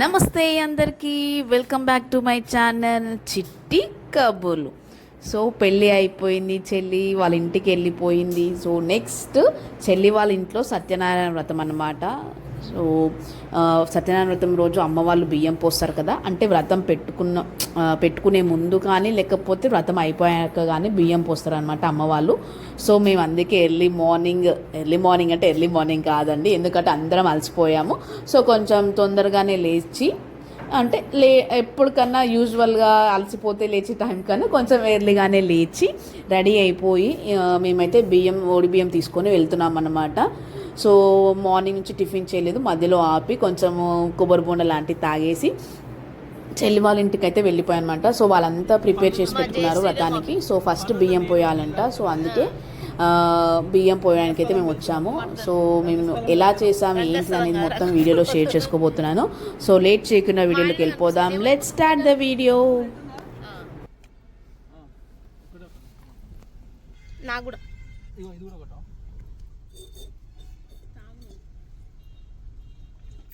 నమస్తే అందరికీ welcome back to my channel Chitti Kaburlu so పెళ్ళి అయిపోయింది చెల్లి వాళ్ళ ఇంటికి వెళ్ళిపోయింది. సో నెక్స్ట్ చెల్లి వాళ్ళ ఇంట్లో సత్యనారాయణ వ్రతం అనమాట సో సత్యనారాయణ వ్రతం రోజు అమ్మవాళ్ళు బియ్యం పోస్తారు కదా అంటే వ్రతం పెట్టుకున్న పెట్టుకునే ముందు కానీ లేకపోతే వ్రతం అయిపోయాక కానీ బియ్యం పోస్తారు అనమాట అమ్మవాళ్ళు సో మేము అందుకే ఎర్లీ మార్నింగ్ ఎర్లీ మార్నింగ్ అంటే ఎర్లీ మార్నింగ్ కాదండి ఎందుకంటే అందరం అలసిపోయాము. సో కొంచెం తొందరగానే లేచి అంటే లే ఎప్పటికన్నా యూజువల్గా అలసిపోతే లేచే టైం కన్నా కొంచెం ఎర్లీగానే లేచి రెడీ అయిపోయి మేమైతే బియ్యం ఓడి బియ్యం తీసుకొని వెళ్తున్నాం అన్నమాట సో మార్నింగ్ నుంచి టిఫిన్ చేయలేదు మధ్యలో ఆపి కొంచెం కొబ్బరి బొండ లాంటివి తాగేసి చెల్లి వాళ్ళ ఇంటికి అయితే వెళ్ళిపోయానమాట. సో వాళ్ళంతా ప్రిపేర్ చేసి పెట్టుకున్నారు వ్రతానికి. సో ఫస్ట్ బియ్యం పోయాలంట. సో అందుకే ఆ, బియ్యం పోయడానికి అయితే మేము వచ్చాము. సో మేము ఎలా చేసాము ఏంటి అనేది మొత్తం వీడియోలో షేర్ చేసుకోబోతున్నాను. సో లేట్ చేయకుండా వీడియోలోకి వెళ్ళిపోదాం. లెట్ స్టార్ట్ ద వీడియో నాకు కూడా.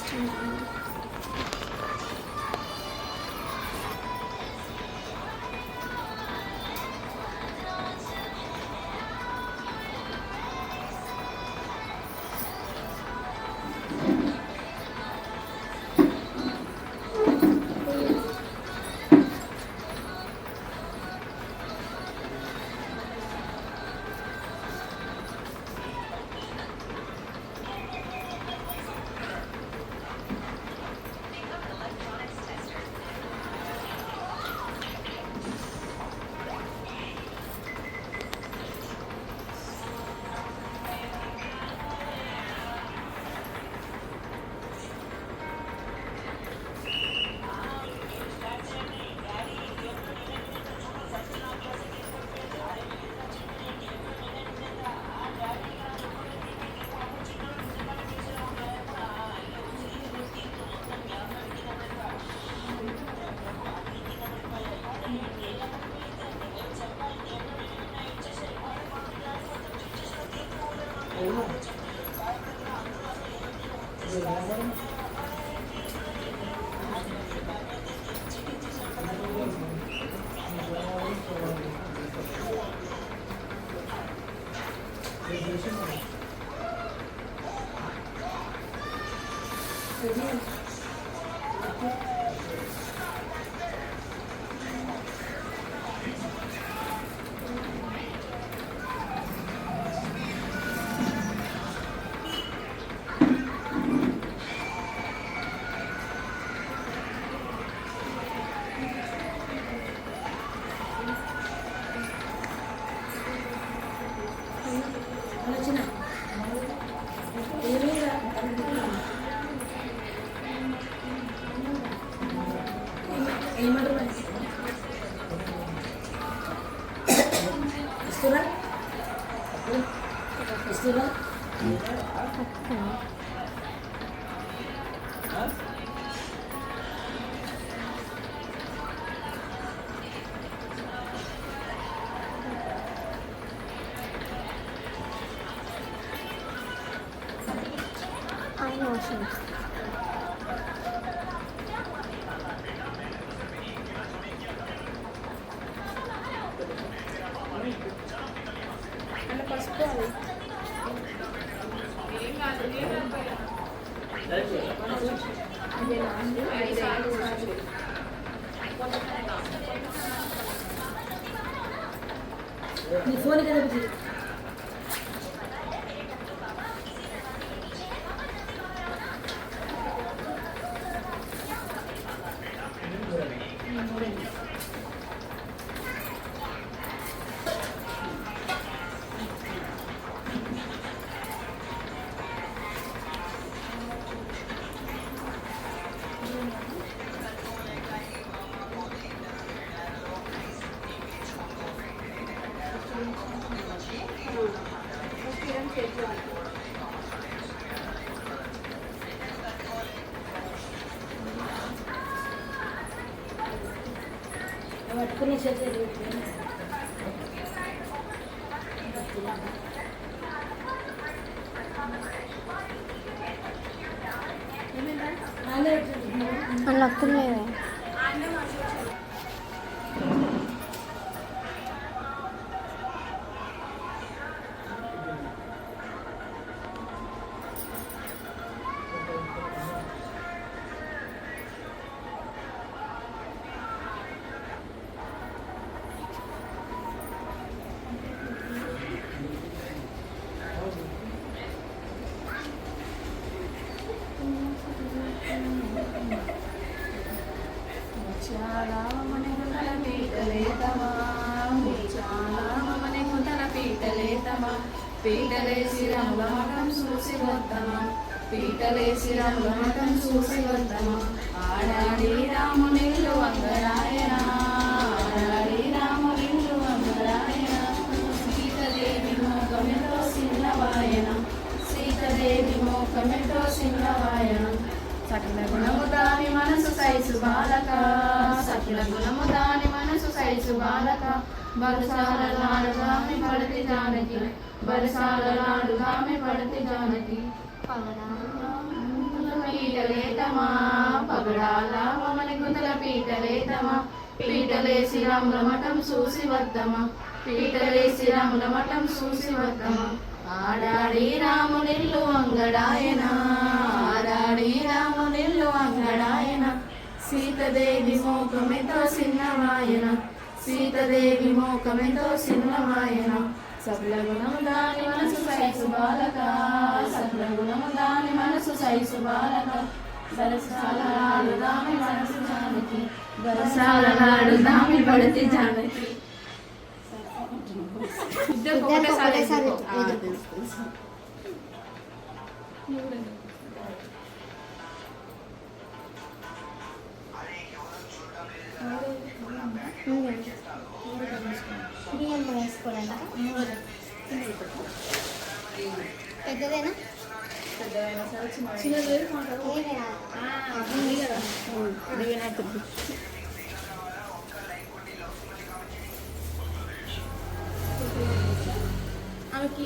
Next Huh? నీ ఫోన్ కదా 그런 제재를 연락 드려요. పీటలేసి రముల మఠం చూసి వద్దమా పీటలేసి రముల చూసి వద్దమా ఆడాడి రామునిల్లు వందరాయణ ఆడాడి రామునిల్లు వందరాయణ సీతదేవి మోకమెతో సిన్నవాయన సీతదేవి మోకమెతో సిన్నవాయన సకల గుణము దాని మనసు సైసు బాలక సకల గుణము దాని మనసు సైసు బాలక. బరసాల నాడుగామి పడతి జానకి బరసాల నాడుగామి పడతి జానకి. పీటలేతమా పగడాల మమని గుంతల పీటలేతమా పీటలేసి రమటం చూసి వద్దమా పీటలేసి రమటం చూసి వద్దమా ఆడాడి రామునిల్లు అంగడాయన. ఆడాడి రామునిల్లు అంగడాయన. సీతదేవి మోకమితో సిన్నవాయన. సీతదేవి మోకమితో సిన్నవాయన. సకల దాని మనసు సైసు బాలక. సకల దాని మనసు సైసు బాలక. బరసాల మనసు దానికి బరసాల నాడు దామి పడితే జానకి పెద్దదేనా? పెద్దదైనా సరే చిన్నది వేరు కదా. ఆమెకి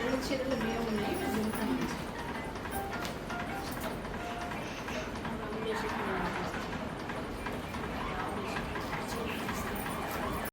రెండు చేతులు బియ్యం ఉన్నాయి